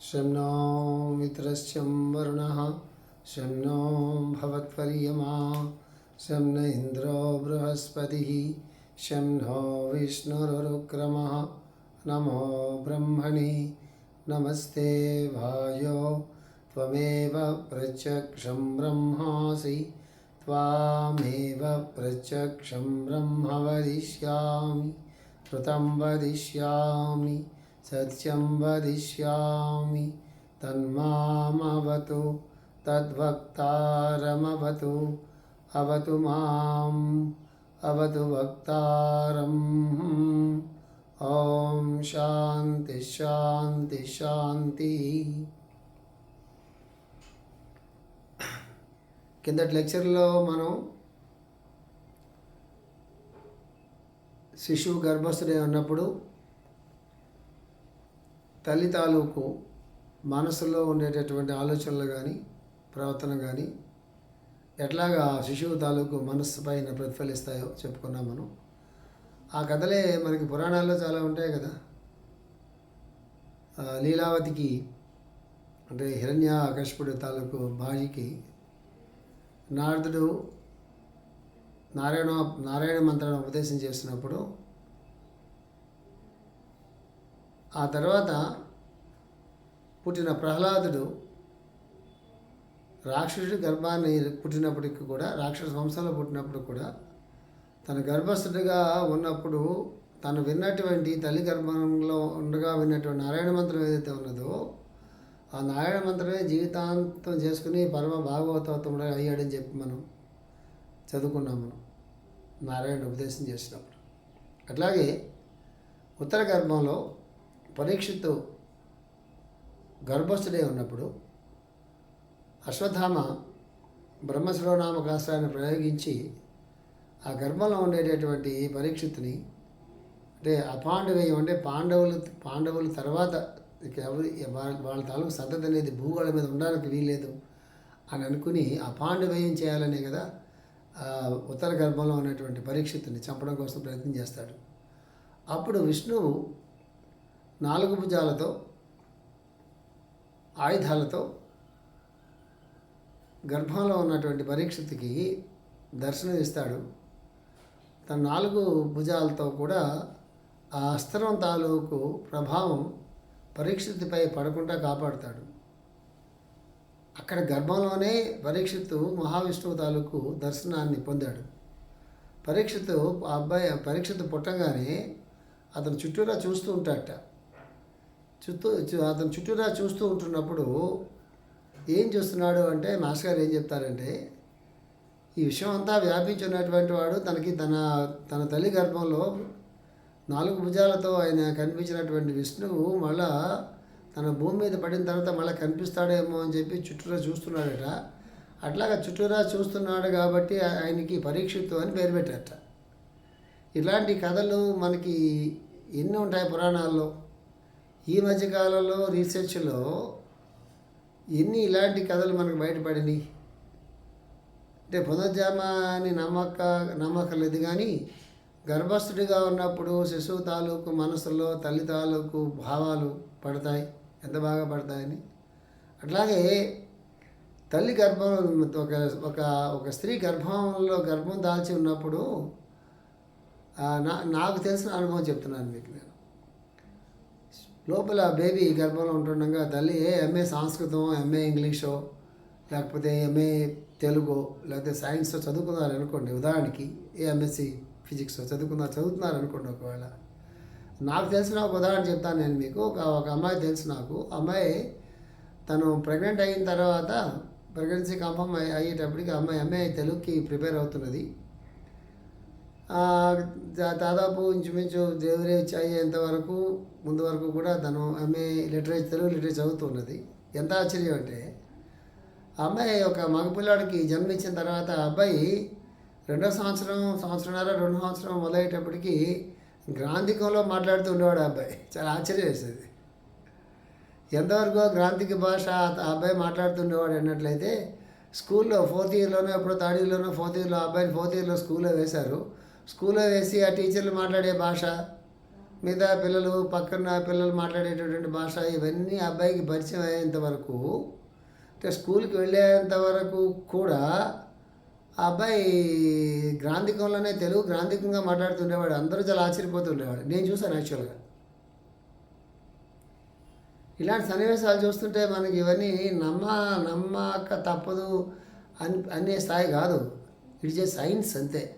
शं नो मित्रश्चं वरुणः शं नो भवत्वर्यमा शं न इन्द्रो बृहस्पतिः शं विष्णुरुक्रमः, नमो ब्रह्मणि, नमस्ते भायो, त्वमेव प्रत्यक्षं ब्रह्मासि, त्वामेव प्रत्यक्षं ब्रह्म वदिष्यामि। कृतं वदिष्यामि सत्यं वदिष्यामि तन्मामवतु तद्वक्तारमवतु अवतु माम् अवतु वक्तारम् ॐ शान्ति शान्ति శాంతి కిందటి లెక్చర్లో మనం శిశువు గర్భస్థుడై ఉన్నప్పుడు తల్లి తాలూకు మనసులో ఉండేటటువంటి ఆలోచనలు కానీ ప్రవర్తన కానీ ఎట్లాగా శిశువు తాలూకు మనస్సు పైన ప్రతిఫలిస్తాయో చెప్పుకున్నాం మనం. ఆ కథలే మనకి పురాణాల్లో చాలా ఉంటాయి కదా. లీలావతికి అంటే హిరణ్య కశ్యపుడు తాలూకు భార్యకి నారదుడు నారాయణ నారాయణ మంత్రాన్ని ఉపదేశం చేస్తున్నప్పుడు ఆ తర్వాత పుట్టిన ప్రహ్లాదుడు రాక్షసుడి గర్భాన్ని పుట్టినప్పటికి కూడా రాక్షస వంశంలో పుట్టినప్పుడు కూడా తన గర్భస్థుడిగా ఉన్నప్పుడు తను విన్నటువంటి తల్లి గర్భంలో ఉండగా విన్నటువంటి నారాయణ మంత్రం ఏదైతే ఉన్నదో ఆ నారాయణ మంత్రమే జీవితాంతం చేసుకుని పరమ భాగవతోత్తముడు అయ్యాడని చెప్పి మనం చదువుకున్నాం మనం. నారాయణ ఉపదేశం చేసినప్పుడు. అట్లాగే ఉత్తర గర్భంలో పరీక్షిత్తు గర్భస్థుడే ఉన్నప్పుడు అశ్వత్థామ బ్రహ్మశ్రవనామకాస్త్రాన్ని ప్రయోగించి ఆ గర్భంలో ఉండేటటువంటి పరీక్షిత్తుని అంటే అపాండవేయం అంటే పాండవులు పాండవుల తర్వాత ఎవరు ఎవరి వాళ్ళ వాళ్ళ తాలూకు సంతతి అనేది భూగోళం మీద ఉండడానికి వీల్లేదు అని అనుకుని అపాండవేయం చేయాలనే కదా ఉత్తర గర్భంలో ఉన్నటువంటి పరీక్షితుని చంపడం కోసం ప్రయత్నం చేస్తాడు. అప్పుడు విష్ణువు నాలుగు భుజాలతో ఆయుధాలతో గర్భంలో ఉన్నటువంటి పరీక్షితుకి దర్శనం ఇస్తాడు. తన నాలుగు భుజాలతో కూడా ఆ అస్త్రం తాలూకు ప్రభావం పరీక్షితిపై పడకుండా కాపాడుతాడు. అక్కడ గర్భంలోనే పరీక్షిత్తు మహావిష్ణువు తాలూకు దర్శనాన్ని పొందాడు. పరీక్షిత్తు ఆ అబ్బాయి పరీక్షిత్తు పుట్టగానే అతను చుట్టూరా చూస్తూ ఉంటాడట. చుట్టూ అతను చుట్టూరా చూస్తూ ఉంటున్నప్పుడు ఏం చూస్తున్నాడు అంటే మాస్టర్ గారు ఏం చెప్తారంటే ఈ విషయం అంతా వ్యాపించి ఉన్నటువంటి వాడు తనకి తన తన తల్లి గర్భంలో నాలుగు భుజాలతో ఆయన కనిపించినటువంటి విష్ణువు మళ్ళా తన భూమి మీద పడిన తర్వాత మళ్ళీ కనిపిస్తాడేమో అని చెప్పి చుట్టూరా చూస్తున్నాడట. అట్లాగా చుట్టూరా చూస్తున్నాడు కాబట్టి ఆయనకి పరీక్షిత్తు అని పేరు పెట్టారట. ఇలాంటి కథలు మనకి ఎన్ని ఉంటాయి పురాణాల్లో. ఈ మధ్యకాలంలో రీసెర్చ్లో ఎన్ని ఇలాంటి కథలు మనకు బయటపడినాయి. అంటే పునర్జన్మ అని నమ్మక నమ్మకలేదు కానీ గర్భస్థుడిగా ఉన్నప్పుడు శిశువు తాలూకు మనసులో తల్లి తాలూకు భావాలు పడతాయి. ఎంత బాగా పడతాయని. అట్లాగే తల్లి గర్భం ఒక ఒక ఒక స్త్రీ గర్భంలో గర్భం దాల్చి ఉన్నప్పుడు నా నాకు తెలిసిన అనుభవం చెప్తున్నాను మీకు నేను. లోపల బేబీ గర్భంలో ఉంటుండగా తల్లి ఏ ఎంఏ సంస్కృతం ఎంఏ ఇంగ్లీషో లేకపోతే ఎంఏ తెలుగు లేకపోతే సైన్స్ చదువుకున్నారు అనుకోండి ఉదాహరణకి ఏ ఎంఎస్సి ఫిజిక్స్ చదువుకున్నారు చదువుతున్నారు అనుకోండి ఒకవేళ నాకు తెలిసిన ఒక ఉదాహరణ చెప్తాను నేను మీకు. ఒక ఒక అమ్మాయి తెలుసు నాకు. అమ్మాయి తను ప్రెగ్నెంట్ అయిన తర్వాత ప్రెగ్నెన్సీ కన్ఫర్మ్ అయ్యేటప్పటికి అమ్మాయి అమ్మాయి తెలుగుకి ప్రిపేర్ అవుతున్నది. దాదాపు ఇంచుమించు డెలివరీ వచ్చి అయ్యేంత వరకు ముందు వరకు కూడా తను ఎంఏ లిటరేచర్ తెలుగు లిటరేచర్ చదువుతున్నది. ఎంత ఆశ్చర్యం అంటే అమ్మాయి ఒక మగపిల్లాడికి జన్మించిన తర్వాత అబ్బాయి రెండో సంవత్సరం సంవత్సరంన్నర రెండు సంవత్సరం మొదలయ్యేటప్పటికి గ్రాంధికంలో మాట్లాడుతూ ఉండేవాడు అబ్బాయి. చాలా ఆశ్చర్యం వేసేది. ఎంతవరకు గ్రాంధిక భాష ఆ అబ్బాయి మాట్లాడుతుండేవాడు అన్నట్లయితే స్కూల్లో ఫోర్త్ ఇయర్లోనో ఎప్పుడో థర్డ్ ఇయర్లోనో ఫోర్త్ ఇయర్లో అబ్బాయిని ఫోర్త్ ఇయర్లో స్కూల్లో వేశారు. స్కూల్లో వేసి ఆ టీచర్లు మాట్లాడే భాష మిగతా పిల్లలు పక్కన పిల్లలు మాట్లాడేటటువంటి భాష ఇవన్నీ అబ్బాయికి పరిచయం అయ్యేంత వరకు అంటే స్కూల్కి వెళ్ళేంత వరకు కూడా ఆ అబ్బాయి గ్రాంధికంలోనే తెలుగు గ్రాంధికంగా మాట్లాడుతుండేవాడు అందరూ చాలా ఆశ్చర్యపోతుండేవాడు. నేను చూసాను యాక్చువల్గా. ఇలాంటి సన్నివేశాలు చూస్తుంటే మనకి ఇవన్నీ నమ్మ నమ్మక తప్పదు అని అనే స్థాయి కాదు. ఇట్స్ ఏ సైన్స్ అంతే.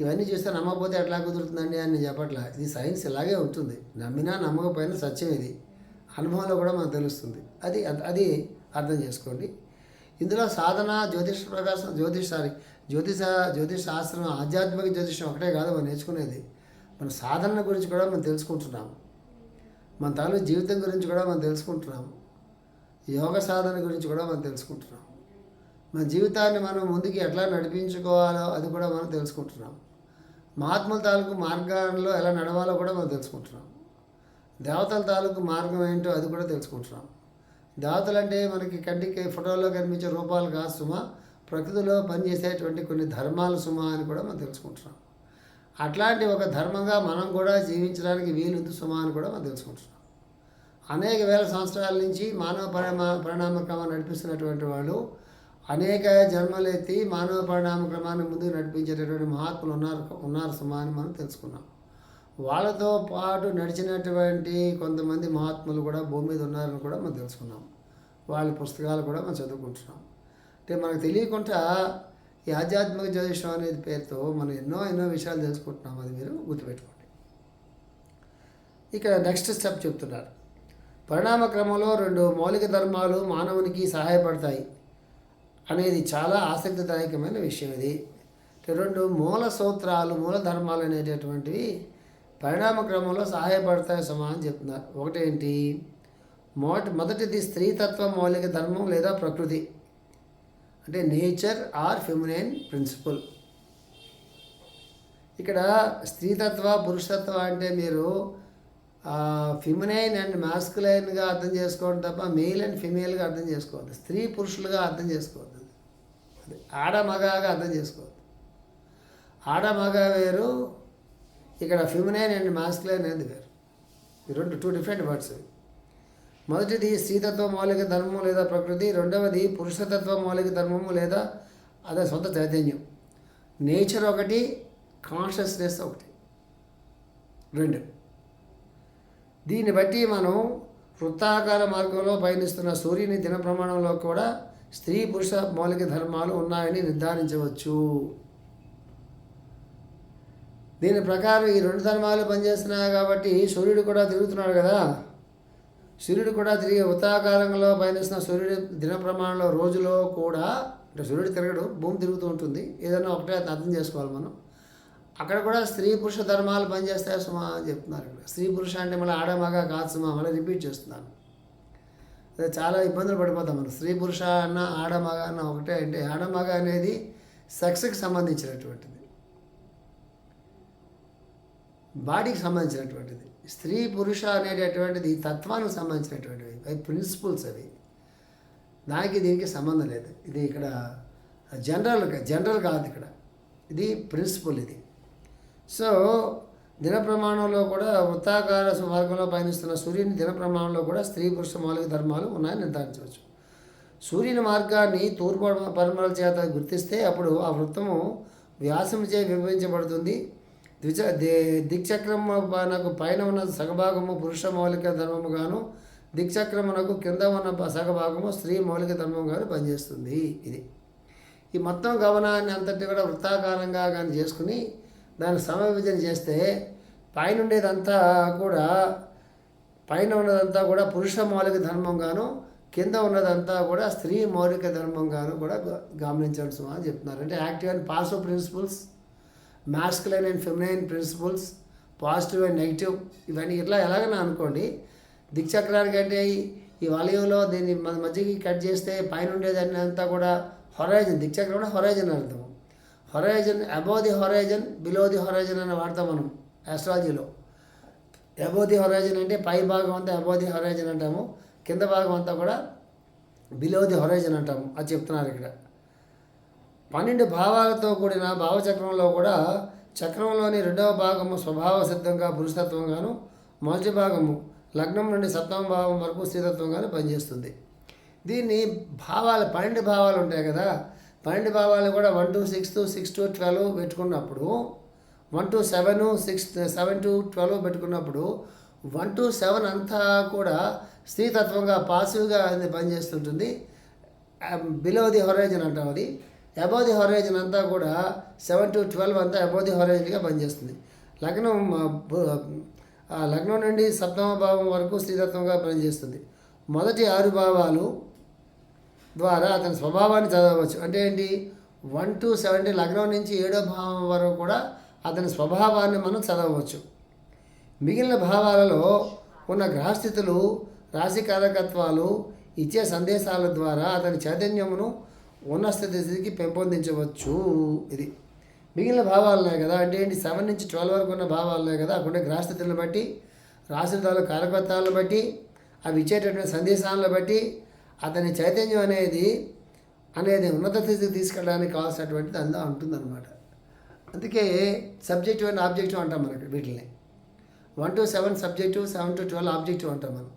ఇవన్నీ చూస్తే నమ్మకపోతే ఎట్లా కుదురుతుందండి అని నేను చెప్పట్లా. ఇది సైన్స్ ఇలాగే ఉంటుంది. నమ్మినా నమ్మకపోయినా సత్యం ఇది. అనుభవంలో కూడా మనకు తెలుస్తుంది. అది అది అర్థం చేసుకోండి. ఇందులో సాధన జ్యోతిష ప్రకాశం జ్యోతిష్ సారీ జ్యోతిష జ్యోతిష్ శాస్త్రం ఆధ్యాత్మిక జ్యోతిషం ఒకటే కాదు మనం నేర్చుకునేది. మన సాధన గురించి కూడా మనం తెలుసుకుంటున్నాము మన తాలూకు జీవితం గురించి కూడా మనం తెలుసుకుంటున్నాం. యోగ సాధన గురించి కూడా మనం తెలుసుకుంటున్నాం. మన జీవితాన్ని మనం ముందుకు ఎట్లా నడిపించుకోవాలో అది కూడా మనం తెలుసుకుంటున్నాం. మహాత్ముల తాలూకు మార్గాల్లో ఎలా నడవాలో కూడా మనం తెలుసుకుంటున్నాం. దేవతల తాలూకు మార్గం ఏంటో అది కూడా తెలుసుకుంటున్నాం. దాతలు అంటే మనకి కంటికి ఫోటోలో కనిపించే రూపాలు కాదు సుమ. ప్రకృతిలో పనిచేసేటువంటి కొన్ని ధర్మాలు సుమ అని కూడా మనం తెలుసుకుంటున్నాం. అట్లాంటి ఒక ధర్మంగా మనం కూడా జీవించడానికి వీలుంది సుమ అని కూడా మనం తెలుసుకుంటున్నాం. అనేక వేల సంవత్సరాల నుంచి మానవ పరిణామ పరిణామ క్రమాన్ని నడిపిస్తున్నటువంటి వాళ్ళు అనేక జన్మలెత్తి మానవ పరిణామ క్రమాన్ని ముందుకు నడిపించేటటువంటి మహాత్ములు ఉన్నారు ఉన్నారు సుమా అని మనం తెలుసుకున్నాం. వాళ్ళతో పాటు నడిచినటువంటి కొంతమంది మహాత్ములు కూడా భూమి మీద ఉన్నారని కూడా మనం తెలుసుకున్నాం. వాళ్ళ పుస్తకాలు కూడా మనం చదువుకుంటున్నాం. అంటే మనకు తెలియకుండా ఈ ఆధ్యాత్మిక జ్యోతిషం అనేది పేరుతో మనం ఎన్నో ఎన్నో విషయాలు తెలుసుకుంటున్నాం అది మీరు గుర్తుపెట్టుకోండి. ఇక్కడ నెక్స్ట్ స్టెప్ చెప్తున్నారు. పరిణామ క్రమంలో రెండు మౌలిక ధర్మాలు మానవునికి సహాయపడతాయి అనేది చాలా ఆసక్తిదాయకమైన విషయం ఇది. రెండు మూల సూత్రాలు మూల ధర్మాలు అనేటటువంటివి పరిణామ క్రమంలో సహాయపడతాయి సమా అని చెప్తున్నారు. ఒకటేంటి? మొదటి మొదటిది స్త్రీతత్వ మౌలిక ధర్మం లేదా ప్రకృతి. అంటే నేచర్ ఆర్ ఫెమినైన్ ప్రిన్సిపల్. ఇక్కడ స్త్రీతత్వ పురుషతత్వ అంటే మీరు ఫిమినైన్ అండ్ మాస్కులైన్గా అర్థం చేసుకోవడం తప్ప మెయిల్ అండ్ ఫిమేల్గా అర్థం చేసుకోవద్దు. స్త్రీ పురుషులుగా అర్థం చేసుకోవద్దు. ఆడ మగగా అర్థం చేసుకోవద్దు. ఆడ మగ వేరు ఇక్కడ ఫిమినైన్ అండ్ మాస్క్లైన్ అనేది వేరు ఈ రెండు టూ డిఫరెంట్ వర్డ్స్ మొదటిది స్త్రీతత్వ మౌలిక ధర్మము లేదా ప్రకృతి రెండవది పురుషతత్వ మౌలిక ధర్మము లేదా అదే సొంత చైతన్యం. నేచర్ ఒకటి కాన్షియస్నెస్ ఒకటి. రెండు. దీన్ని బట్టి మనం వృత్తాకార మార్గంలో పయనిస్తున్న సూర్యుని దిన ప్రమాణంలో కూడా స్త్రీ పురుష మౌలిక ధర్మాలు ఉన్నాయని నిర్ధారించవచ్చు. దీని ప్రకారం ఈ రెండు ధర్మాలు పనిచేస్తున్నాయి కాబట్టి సూర్యుడు కూడా తిరుగుతున్నాడు కదా. సూర్యుడు కూడా తిరిగి వృత్తాకారంలో పయనిస్తున్న సూర్యుడి దిన ప్రమాణంలో రోజులో కూడా అంటే సూర్యుడు తిరగడు భూమి తిరుగుతూ ఉంటుంది. ఏదైనా ఒకటే అర్థం చేసుకోవాలి మనం. అక్కడ కూడా స్త్రీ పురుష ధర్మాలు పనిచేస్తాయి సుమా అని చెప్తున్నారు ఇక్కడ. స్త్రీ పురుష అంటే మళ్ళీ ఆడమగ కాదు సుమా మళ్ళీ రిపీట్ చేస్తున్నాను అదే చాలా ఇబ్బందులు పడిపోతాం మనం. స్త్రీ పురుష అన్న ఆడమగ అన్న ఒకటే అంటే ఆడమగ అనేది సెక్స్కి సంబంధించినటువంటిది. బాడీకి సంబంధించినటువంటిది. స్త్రీ పురుష అనేటటువంటిది తత్వానికి సంబంధించినటువంటివి. అవి ప్రిన్సిపల్స్ అవి. దానికి దీనికి సంబంధం లేదు. ఇది ఇక్కడ జనరల్గా జనరల్ కాదు ఇక్కడ. ఇది ప్రిన్సిపల్ ఇది. సో దిన ప్రమాణంలో కూడా వృత్తాకార మార్గంలో పయనిస్తున్న సూర్యుని దిన ప్రమాణంలో కూడా స్త్రీ పురుష మౌలిక ధర్మాలు ఉన్నాయని నిర్ధారించవచ్చు. సూర్యుని మార్గాన్ని తూర్పు పరిమళ చేత గుర్తిస్తే అప్పుడు ఆ వృత్తము చే విభజించబడుతుంది. ద్విచ దిక్చక్రమునకు పైన ఉన్న సగభాగము పురుష మౌలిక ధర్మముగాను దిక్చక్రమునకు కింద ఉన్న సగభాగము స్త్రీ మౌలిక ధర్మంగాను పనిచేస్తుంది. ఇది. ఈ మొత్తం గమనాన్ని అంతటి కూడా వృత్తాకారంగా కానీ చేసుకుని దాన్ని సమవిభజన చేస్తే పైన ఉండేదంతా కూడా పైన ఉన్నదంతా కూడా పురుష మౌలిక ధర్మంగాను కింద ఉన్నదంతా కూడా స్త్రీ మౌలిక ధర్మంగాను కూడా గమనించాల్సి అని చెప్తున్నారు. అంటే active and passive principles masculine and feminine principles positive and negative ఇవన్నీ ఇట్లా ఎలాగైనా అనుకోండి దిక్చక్రానికి అంటే ఈ వలయంలో దీన్ని మన మధ్యకి కట్ చేస్తే పైన ఉండేదాన్ని అంతా కూడా హొరైజన్ దిక్చక్రం కూడా హొరైజన్ అర్థం. Horizon above the horizon below the horizon అని వాడతాం మనం ఆస్ట్రాలజీలో అబౌవ్ ది హొరైజన్ అంటే పై భాగం అంతా అబౌవ్ ది హొరైజన్ అంటాము కింద భాగం అంతా కూడా బిలో ది హొరైజన్ అంటాము. అది చెప్తున్నారు ఇక్కడ. పన్నెండు భావాలతో కూడిన భావచక్రంలో కూడా చక్రంలోని రెండవ భాగము స్వభావ సిద్ధంగా పురుషతత్వంగాను మొదటి భాగము లగ్నం నుండి సప్తమ భావం వరకు స్థిరత్వంగాను పనిచేస్తుంది. దీన్ని భావాలు పన్నెండు భావాలు ఉంటాయి కదా. పన్నెండు భావాలు కూడా one to six to six to twelve పెట్టుకున్నప్పుడు one to seven six seven to twelve పెట్టుకున్నప్పుడు వన్ టు సెవెన్ అంతా కూడా స్త్రీతత్వంగా పాసివ్గా అది పనిచేస్తుంటుంది. బిలో ది హొరైజన్ అంటాం అది. అబౌ ది హొరైజన్ అంతా కూడా సెవెన్ టు ట్వెల్వ్ అంతా అబౌ ది హొరైజన్గా పనిచేస్తుంది లగ్నం లగ్నం నుండి సప్తమ భావం వరకు స్థిరత్వంగా పనిచేస్తుంది. మొదటి ఆరు భావాలు ద్వారా అతని స్వభావాన్ని చదవవచ్చు అంటే ఏంటి? వన్ టు సెవెంటీ లగ్నం నుంచి ఏడో భావం వరకు కూడా అతని స్వభావాన్ని మనం చదవవచ్చు మిగిలిన భావాలలో ఉన్న గ్రహస్థితులు రాశి కారకత్వాలు ఇచ్చే సందేశాల ద్వారా అతని చైతన్యమును ఉన్న స్థితికి పెంపొందించవచ్చు. ఇది మిగిలిన భావాలనే కదా. అంటే ఏంటి? సెవెన్ నుంచి ట్వెల్వ్ వరకు ఉన్న భావాలనే కదా. అక్కడ గ్రహస్థితులను బట్టి రాశుల తాలూ బట్టి అవి ఇచ్చేటటువంటి సందేశాలను బట్టి అతని చైతన్యం అనేది అనేది ఉన్నత స్థితికి తీసుకెళ్ళడానికి కావాల్సినటువంటిది అందా ఉంటుందన్నమాట. అందుకే సబ్జెక్టివ్ అండ్ ఆబ్జెక్టివ్ అంటాం మనకి వీటిని one to seven subjective seven to twelve objective అంటాం మనం.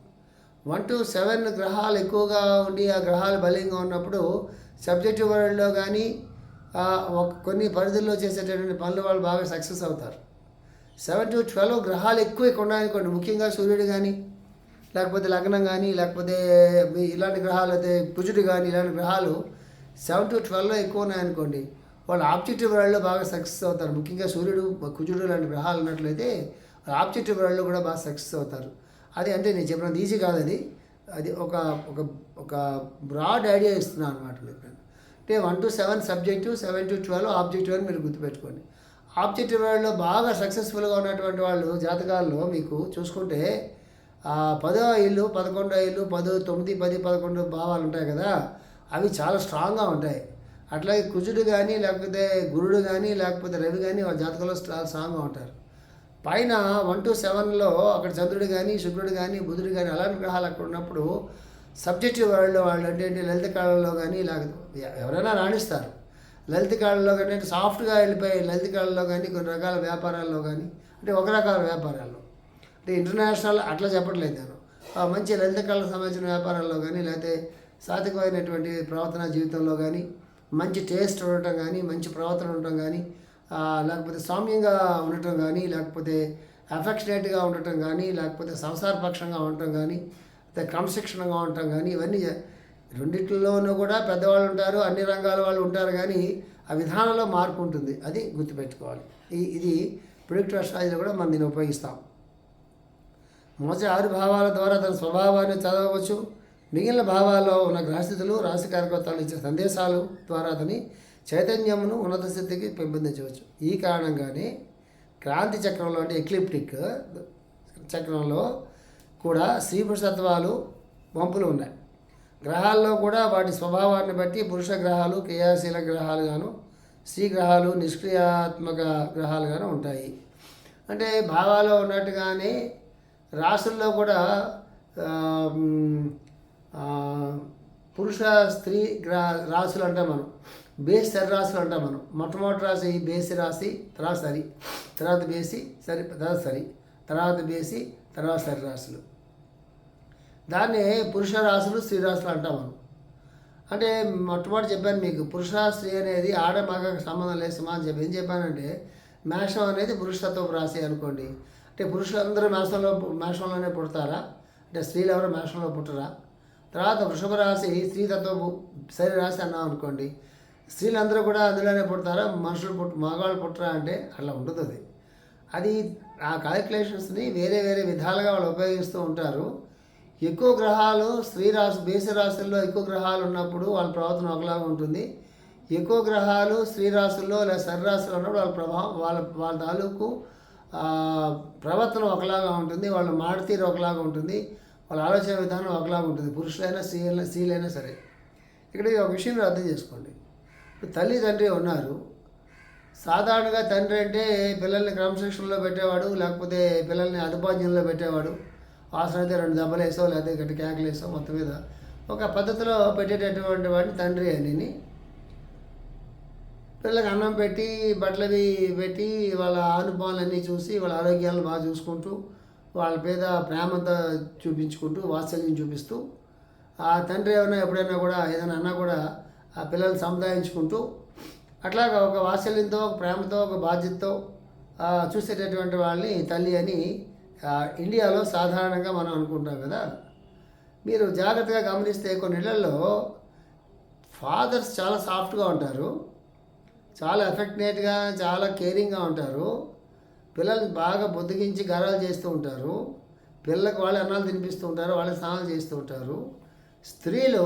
వన్ టు సెవెన్ గ్రహాలు ఎక్కువగా ఉండి ఆ గ్రహాలు బలంగా ఉన్నప్పుడు సబ్జెక్టివ్ వరల్డ్లో కానీ ఒక కొన్ని పరిధుల్లో చేసేటటువంటి పనులు వాళ్ళు బాగా సక్సెస్ అవుతారు. సెవెన్ టు ట్వెల్వ్ గ్రహాలు ఎక్కువ ఎక్కువ ఉన్నాయనుకోండి ముఖ్యంగా సూర్యుడు కానీ లేకపోతే లగ్నం కానీ లేకపోతే ఇలాంటి గ్రహాలు అయితే కుజుడు కానీ ఇలాంటి గ్రహాలు సెవెన్ టు ట్వెల్వ్లో ఎక్కువ ఉన్నాయనుకోండి వాళ్ళు ఆబ్జెక్టివ్ వరల్డ్లో బాగా సక్సెస్ అవుతారు. ముఖ్యంగా సూర్యుడు కుజుడు లాంటి గ్రహాలు ఉన్నట్లయితే ఆబ్జెక్టివ్ వరల్డ్లో కూడా బాగా సక్సెస్ అవుతారు. అది అంటే నేను చెప్పినంత ఈజీ కాదు అది. అది ఒక ఒక ఒక బ్రాడ్ ఐడియా ఇస్తున్నాను అనమాట మీకు అంటే one to seven subjective seven to twelve objective అని మీరు గుర్తుపెట్టుకోండి. ఆబ్జెక్టివ్ వరల్డ్లో బాగా సక్సెస్ఫుల్గా ఉన్నటువంటి వాళ్ళు జాతకాల్లో మీకు చూసుకుంటే పదో ఇల్లు పదకొండో ఇల్లు పదో తొమ్మిది పది పదకొండు భావాలు ఉంటాయి కదా అవి చాలా స్ట్రాంగ్గా ఉంటాయి. అట్లాగే కుజుడు కానీ లేకపోతే గురుడు కానీ లేకపోతే రవి కానీ వాళ్ళ జాతకంలో చాలా స్ట్రాంగ్గా ఉంటారు. పైన వన్ టు సెవెన్లో అక్కడ చంద్రుడు కానీ శుక్రుడు కానీ బుధుడు కానీ అలాంటి గ్రహాలు అక్కడ ఉన్నప్పుడు సబ్జెక్టివ్ వరల్డ్ వాళ్ళు అంటే లలిత కాలంలో కానీ లేకపోతే ఎవరైనా రాణిస్తారు. లలిత కాలంలో కానీ అంటే సాఫ్ట్గా వెళ్ళిపోయి లలిత కాలంలో కానీ కొన్ని రకాల వ్యాపారాల్లో కానీ అంటే ఒక రకాల వ్యాపారాల్లో. అంటే ఇంటర్నేషనల్ అట్లా చెప్పట్లేదు నేను. మంచి లలిత కళకు సంబంధించిన వ్యాపారాల్లో కానీ లేకపోతే సాత్వికమైనటువంటి ప్రవర్తన జీవితంలో కానీ మంచి టేస్ట్ ఉండటం కానీ మంచి ప్రవర్తన ఉండటం కానీ లేకపోతే సౌమ్యంగా ఉండటం కానీ లేకపోతే అఫెక్షనేట్గా ఉండటం కానీ లేకపోతే సంసారపక్షంగా ఉండటం కానీ క్రమశిక్షణగా ఉండటం కానీ ఇవన్నీ రెండిట్లలోనూ కూడా పెద్దవాళ్ళు ఉంటారు అన్ని రంగాల వాళ్ళు ఉంటారు కానీ ఆ విధానంలో మార్పు ఉంటుంది. అది గుర్తుపెట్టుకోవాలి. ఈ ఇది ప్రొడక్టివ్ అస్ట్రాలజీలో కూడా మనం దీన్ని ఉపయోగిస్తాం. మొదటి ఆరు భావాల ద్వారా తన స్వభావాన్ని చదవవచ్చు. మిగిలిన భావాల్లో ఉన్న గ్రహస్థితులు రాశి కార్యకర్తలు ఇచ్చే సందేశాలు ద్వారా అతని చైతన్యమును ఉన్నత స్థితికి పెంపొందించవచ్చు. ఈ కారణంగానే క్రాంతి చక్రంలో అంటే ఎక్లిప్టిక్ చక్రంలో కూడా స్త్రీ పురుషత్వాలు వంపులు ఉన్నాయి. గ్రహాల్లో కూడా వాటి స్వభావాన్ని బట్టి పురుష గ్రహాలు క్రియాశీల గ్రహాలుగాను స్త్రీ గ్రహాలు నిష్క్రియాత్మక గ్రహాలుగాను ఉంటాయి. అంటే భావాల్లో ఉన్నట్టుగానే రాసుల్లో కూడా పురుష స్త్రీ గ్రా రాసులు అంటాం మనం. బేస్ సరి రాసులు అంటాం మనం. మొట్టమొదటి రాశి బేసి రాశి తర్వాత సరి. తర్వాత బేసి సరి తర్వాత సరి. తర్వాత బేసి తర్వాత సరి రాశులు. దాన్నే పురుష రాశులు స్త్రీ రాశులు అంటాం మనం అంటే మొట్టమొదటి చెప్పాను మీకు పురుష స్త్రీ అనేది ఆడ మగ సంబంధం లేదు సమా అని చెప్పి. ఏం చెప్పానంటే మేషం అనేది పురుషతత్వపు రాశి అనుకోండి. అంటే పురుషులందరూ మేషంలో మేషంలోనే పుడతారా? అంటే స్త్రీలు ఎవరు మేషంలో పుట్టరా? తర్వాత వృషభ రాశి స్త్రీతత్వపు శరీర రాశి అన్నాం అనుకోండి. స్త్రీలందరూ కూడా అందులోనే పుడతారా? మనుషులు పుట్టు మగవాళ్ళు పుట్టరా అంటే అట్లా ఉంటుంది అది. అది ఆ క్యాలిక్యులేషన్స్ని వేరే వేరే విధాలుగా వాళ్ళు ఉపయోగిస్తూ ఉంటారు. ఎక్కువ గ్రహాలు స్త్రీ రాశి బేసి రాశుల్లో ఎక్కువ గ్రహాలు ఉన్నప్పుడు వాళ్ళ ప్రవర్తన ఒకలాగా ఉంటుంది. ఎక్కువ గ్రహాలు స్త్రీ రాశుల్లో లేదా సరి రాశుల్లో ఉన్నప్పుడు వాళ్ళ ప్రభావం వాళ్ళ వాళ్ళ తాలూకు ప్రవర్తన ఒకలాగా ఉంటుంది. వాళ్ళ మాడతీరు ఒకలాగా ఉంటుంది. వాళ్ళ ఆలోచన విధానం ఒకలాగా ఉంటుంది. పురుషులైనా స్త్రీలైనా స్త్రీలైనా సరే. ఇక్కడ ఒక విషయం మీరు అర్థం చేసుకోండి. తల్లి తండ్రి ఉన్నారు. సాధారణంగా తండ్రి అంటే పిల్లల్ని క్రమశిక్షణలో పెట్టేవాడు లేకపోతే పిల్లల్ని అదుపాధ్యంలో పెట్టేవాడు. అవసరమైతే రెండు దెబ్బలు వేసో లేకపోతే గట్టి కేకలు వేసో మొత్తం మీద. ఒక పద్ధతిలో పెట్టేటటువంటి వాడిని తండ్రి అని పిల్లలకు అన్నం పెట్టి బట్టలవి పెట్టి వాళ్ళ అనుభవాలన్నీ చూసి వాళ్ళ ఆరోగ్యాలను బాగా చూసుకుంటూ వాళ్ళ మీద ప్రేమతో చూపించుకుంటూ వాత్సల్యం చూపిస్తూ ఆ తండ్రి ఏమైనా ఎప్పుడైనా కూడా ఏదైనా అన్నా కూడా ఆ పిల్లల్ని సముదాయించుకుంటూ అట్లాగా ఒక వాత్సల్యంతో ఒక ప్రేమతో ఒక బాధ్యతతో చూసేటటువంటి వాళ్ళని తల్లి అని ఇండియాలో సాధారణంగా మనం అనుకుంటాం కదా. మీరు జాగ్రత్తగా గమనిస్తే కొన్ని ఇళ్ళలో ఫాదర్స్ చాలా సాఫ్ట్గా ఉంటారు. చాలా ఎఫెక్ట్నేట్గా చాలా కేరింగ్గా ఉంటారు. పిల్లల్ని బాగా బొద్దిగించి గరాలు చేస్తూ ఉంటారు. పిల్లలకు వాళ్ళు అన్నాలు తినిపిస్తూ ఉంటారు వాళ్ళే స్నానాలు చేస్తూ ఉంటారు. స్త్రీలు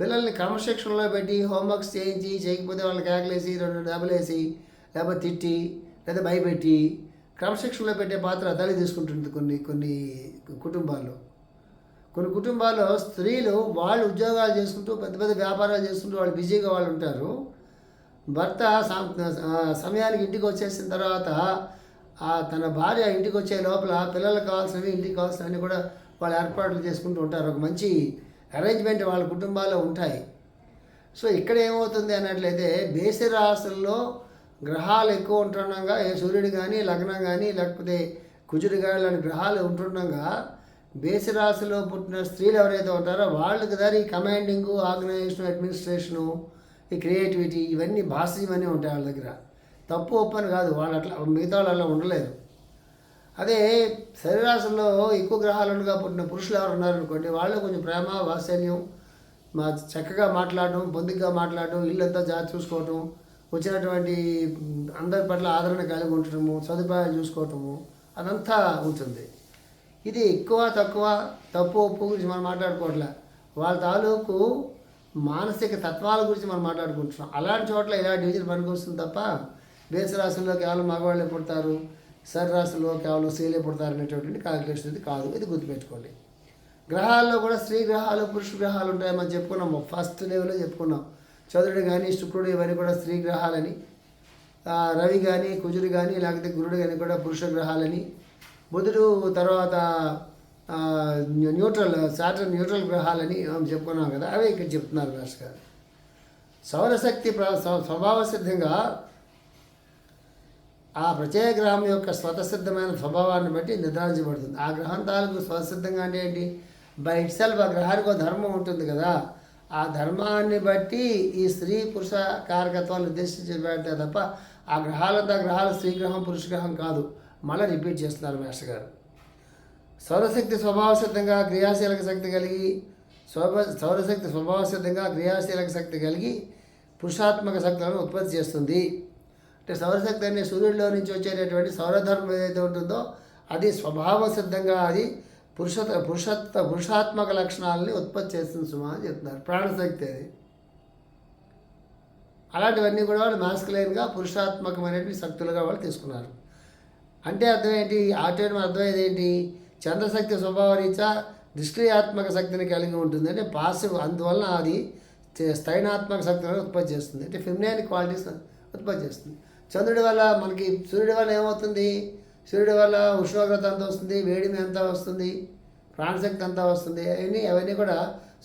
పిల్లల్ని క్రమశిక్షణలో పెట్టి హోంవర్క్స్ చేయించి చేయకపోతే వాళ్ళకి కేకలేసి రెండు డబ్బులేసి లేకపోతే తిట్టి లేదా భయపెట్టి క్రమశిక్షణలో పెట్టే పాత్ర తల్లి తీసుకుంటుంది కొన్ని కొన్ని కుటుంబాల్లో. కొన్ని కుటుంబాల్లో స్త్రీలు వాళ్ళు ఉద్యోగాలు చేసుకుంటూ పెద్ద పెద్ద వ్యాపారాలు చేసుకుంటూ వాళ్ళు బిజీగా వాళ్ళు ఉంటారు. భర్త సమయానికి ఇంటికి వచ్చేసిన తర్వాత తన భార్య ఇంటికి వచ్చే లోపల పిల్లలకు కావాల్సినవి ఇంటికి కావాల్సినవి కూడా వాళ్ళు ఏర్పాట్లు చేసుకుంటూ ఉంటారు. ఒక మంచి అరేంజ్మెంట్ వాళ్ళ కుటుంబాల్లో ఉంటాయి. సో ఇక్కడ ఏమవుతుంది అన్నట్లయితే బేసి రాశుల్లో గ్రహాలు ఎక్కువ ఉంటుండగా ఏ సూర్యుడు కానీ లగ్నం కానీ లేకపోతే కుజుడు కానీ లాంటి గ్రహాలు ఉంటుండగా బేసి రాశిలో పుట్టిన స్త్రీలు ఎవరైతే ఉంటారో వాళ్ళకి దారి ఈ కమాండింగ్ ఆర్గనైజేషన్ అడ్మినిస్ట్రేషను ఈ క్రియేటివిటీ ఇవన్నీ భాష ఇవన్నీ ఉంటాయి వాళ్ళ దగ్గర. తప్పు ఒప్పని కాదు. వాళ్ళు అట్లా మిగతా వాళ్ళు అలా ఉండలేరు. అదే శరీరాశంలో ఎక్కువ గ్రహాలుగా పుట్టిన పురుషులు ఎవరు ఉన్నారనుకోండి వాళ్ళు కొంచెం ప్రేమ వాత్సల్యం మా చక్కగా మాట్లాడడం బొందిగ్గా మాట్లాడడం ఇల్లంతా జాగ్రత్త చూసుకోవటం వచ్చినటువంటి అందరి పట్ల ఆదరణ కలిగి ఉండటము సదుపాయాలు చూసుకోవటము అదంతా ఉంటుంది. ఇది ఎక్కువ తక్కువ తప్పు ఒప్పు గురించి మనం మాట్లాడుకోవట్లే. వాళ్ళ తాలూకు మానసిక తత్వాల గురించి మనం మాట్లాడుకుంటున్నాం. అలాంటి చోట్ల ఇలా డివిజన్ పనికొస్తుంది తప్ప బేస రాశుల్లో కేవలం మగవాళ్ళే పుడతారు సర రాశుల్లో కేవలం స్త్రీలే పుడతారు అనేటటువంటి కాలిక్యులేషన్ ఇది కాదు. ఇది గుర్తుపెట్టుకోండి. గ్రహాల్లో కూడా స్త్రీ గ్రహాలు పురుష గ్రహాలు ఉంటాయని మనం చెప్పుకున్నాము. ఫస్ట్ లెవెల్లో చెప్పుకున్నాం. చంద్రుడు కానీ శుక్రుడు ఇవన్నీ కూడా స్త్రీ గ్రహాలని రవి కానీ కుజుడు కానీ లేకపోతే గురుడు కానీ కూడా పురుష గ్రహాలని. బుధుడు తర్వాత న్యూట్రల్ శాటర్ న్యూట్రల్ గ్రహాలని మనం చెప్పుకున్నాం కదా అవే ఇక్కడ చెప్తున్నారు రాష్ గారు. సౌరశక్తి ప్ర స్వభావ సిద్ధంగా ఆ ప్రత్యేక గ్రహం యొక్క స్వతసిద్ధమైన స్వభావాన్ని బట్టి నిర్ధారించబడుతుంది. ఆ గ్రహం తాలూకు స్వతసిద్ధంగా అంటే ఏంటి? బై ఇట్ సెల్ఫ్ ఆ గ్రహానికి ధర్మం ఉంటుంది కదా. ఆ ధర్మాన్ని బట్టి ఈ స్త్రీ పురుష కారకత్వాలు నిర్దేశించబడతాయి తప్ప ఆ గ్రహాలంతా గ్రహాలు స్త్రీ గ్రహం పురుష గ్రహం కాదు. మళ్ళీ రిపీట్ చేస్తున్నారు మాస్టర్ గారు. సౌరశక్తి స్వభావసిద్ధంగా క్రియాశీలక శక్తి కలిగి సౌర సౌరశక్తి స్వభావసిద్ధంగా క్రియాశీలక శక్తి కలిగి పురుషాత్మక శక్తులను ఉత్పత్తి చేస్తుంది. అంటే సౌరశక్తి అనే సూర్యుడిలో నుంచి వచ్చేటటువంటి సౌరధర్మం ఏదైతే ఉంటుందో అది స్వభావ సిద్ధంగా అది పురుష పురుషత్వ పురుషాత్మక లక్షణాలని ఉత్పత్తి చేస్తుంది సుమా అని చెప్తున్నారు. ప్రాణశక్తి అది. అలాంటివన్నీ కూడా వాళ్ళు మాస్కులైన్గా పురుషాత్మకమైనటువంటి శక్తులుగా వాళ్ళు తీసుకున్నారు. అంటే అర్థం ఏంటి ఆటోయం అర్థం ఏంటి? చంద్రశక్తి స్వభావరీత్యా నిష్క్రియాత్మక శక్తిని కలిగి ఉంటుంది. అంటే పాసివ్ అందువలన అది స్థైనాత్మక శక్తిని ఉత్పత్తి చేస్తుంది. అంటే ఫిమినైన్ క్వాలిటీస్ ఉత్పత్తి చేస్తుంది. చంద్రుడి వల్ల మనకి సూర్యుడి వల్ల ఏమవుతుంది? సూర్యుడి వల్ల ఉష్ణోగ్రత ఎంత వస్తుంది వేడిమి ఎంత వస్తుంది ప్రాణశక్తి అంతా వస్తుంది అవన్నీ అవన్నీ కూడా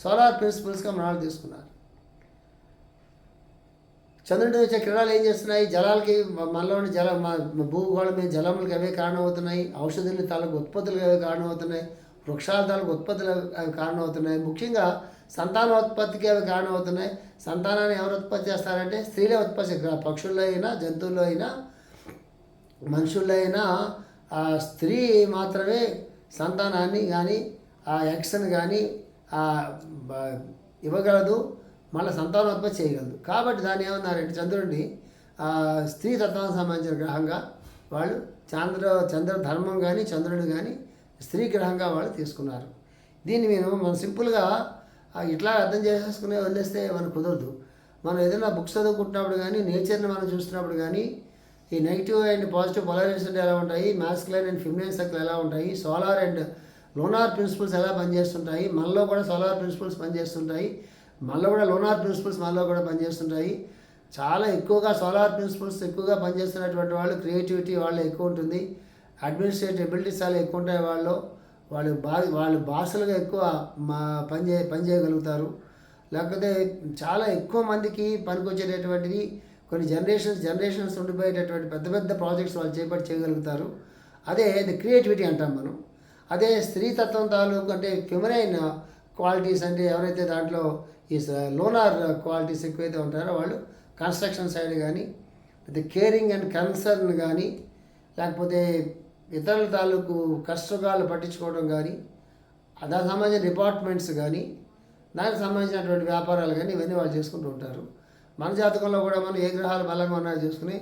సోలార్ ప్రిన్సిపల్స్గా మన తీసుకున్నారు. చంద్రుడి వచ్చే కిరణాలు ఏం చేస్తున్నాయి? జలాలకి మనలోని జల భూగోళం మీద జలములకి అవే కారణమవుతున్నాయి ఔషధుల తాలూకు ఉత్పత్తులకు అవే కారణమవుతున్నాయి వృక్షాల తాలూకు ఉత్పత్తులు అవి కారణమవుతున్నాయి ముఖ్యంగా సంతానోత్పత్తికి అవి కారణమవుతున్నాయి. సంతానాన్ని ఎవరు ఉత్పత్తి చేస్తారంటే స్త్రీలే ఉత్పత్తి పక్షుల్లో అయినా జంతువుల్లో అయినా మనుషులైన ఆ స్త్రీ మాత్రమే సంతానాన్ని కానీ ఆ యాక్షన్ కానీ ఇవ్వగలదు మళ్ళీ సంతానోత్పత్తి చేయగలదు. కాబట్టి దాన్ని ఏమన్నారంటే చంద్రుడిని స్త్రీ తత్వానికి సంబంధించిన గ్రహంగా వాళ్ళు చంద్ర చంద్ర ధర్మం కానీ చంద్రుడు కానీ స్త్రీ గ్రహంగా వాళ్ళు తీసుకున్నారు. దీన్ని మేము మనం సింపుల్గా ఇట్లా అర్థం చేసేసుకునే వదిలేస్తే మనకు కుదరదు. మనం ఏదైనా బుక్స్ చదువుకుంటున్నప్పుడు కానీ నేచర్ని మనం చూస్తున్నప్పుడు కానీ ఈ నెగిటివ్ అండ్ పాజిటివ్ పొలారిటీస్ ఎలా ఉంటాయి? మాస్కులైన్ అండ్ ఫిమినైన్ సర్కిల్ ఎలా ఉంటాయి? సోలార్ అండ్ లోనార్ ప్రిన్సిపల్స్ ఎలా పనిచేస్తుంటాయి? మనలో కూడా సోలార్ ప్రిన్సిపల్స్ పనిచేస్తుంటాయి. మనలో కూడా లోనార్ ప్రిన్సిపల్స్ మనలో కూడా పనిచేస్తుంటాయి. చాలా ఎక్కువగా సోలార్ ప్రిన్సిపల్స్ ఎక్కువగా పనిచేస్తున్నటువంటి వాళ్ళు క్రియేటివిటీ వాళ్ళు ఎక్కువ ఉంటుంది. అడ్మినిస్ట్రేటివ్ ఎబిలిటీస్ చాలా ఎక్కువ ఉంటాయి వాళ్ళు వాళ్ళు బా వాళ్ళు భాషలుగా ఎక్కువ మా పనిచే పనిచేయగలుగుతారు. లేకపోతే చాలా ఎక్కువ మందికి పనికొచ్చేటటువంటిది కొన్ని జనరేషన్స్ జనరేషన్స్ ఉండిపోయేటటువంటి పెద్ద పెద్ద ప్రాజెక్ట్స్ వాళ్ళు చేపట్టి చేయగలుగుతారు. అదే ది క్రియేటివిటీ అంటాం మనం. అదే స్త్రీతత్వం తాలూకు అంటే ఫెమినైన్ క్వాలిటీస్ అంటే ఎవరైతే దాంట్లో ఈ లోనార్ క్వాలిటీస్ ఎక్కువైతే ఉంటారో వాళ్ళు కన్స్ట్రక్షన్ సైడ్ కానీ ది కేరింగ్ అండ్ కన్సర్న్ కానీ లేకపోతే ఇతరుల తాలూకు కష్టకాలు పట్టించుకోవడం కానీ దానికి సంబంధించిన డిపార్ట్మెంట్స్ కానీ దానికి సంబంధించినటువంటి వ్యాపారాలు కానీ ఇవన్నీ వాళ్ళు చేసుకుంటూ ఉంటారు. మన జాతకంలో కూడా మనం ఏ గ్రహాలు బలంగా ఉన్నాయో చూసుకుని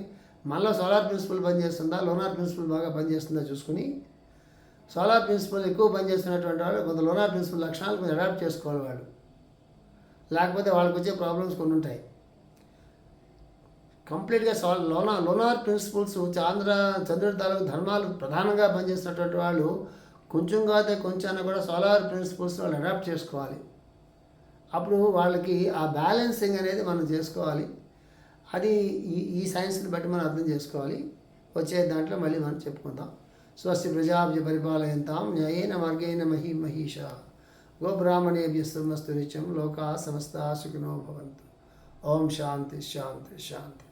మనలో సోలార్ ప్రిన్సిపల్ పనిచేస్తుందా లోనార్ ప్రిన్సిపల్ బాగా పనిచేస్తుందా చూసుకుని సోలార్ ప్రిన్సిపల్ ఎక్కువ పనిచేస్తున్నటువంటి వాళ్ళు కొంత లోనార్ ప్రిన్సిపల్ లక్షణాలు కొంచెం అడాప్ట్ చేసుకోవాలి వాళ్ళు. లేకపోతే వాళ్ళకి వచ్చే ప్రాబ్లమ్స్ కొన్ని ఉంటాయి. కంప్లీట్గా సాల్ లోనా లోనార్ ప్రిన్సిపల్స్ చాంద్ర చంద్రుడి తాలూకు ధర్మాలు ప్రధానంగా పనిచేస్తున్నటువంటి వాళ్ళు కొంచెం కాదే కొంచెం కూడా సోలార్ ప్రిన్సిపల్స్ వాళ్ళు అడాప్ట్ చేసుకోవాలి. అప్పుడు వాళ్ళకి ఆ బ్యాలెన్సింగ్ అనేది మనం చేసుకోవాలి. అది ఈ ఈ సైన్స్ని బట్టి మనం అర్థం చేసుకోవాలి. వచ్చే దాంట్లో మళ్ళీ మనం చెప్పుకుందాం. స్వస్తి ప్రజాభ్య పరిపాలయంతాం న్యాయేన మార్గేన మహి మహిష. గోబ్రాహ్మణేభ్యస్తమస్తు నిత్యం లోకా సమస్త సుఖినో భవంతు. ఓం శాంతి శాంతి శాంతి.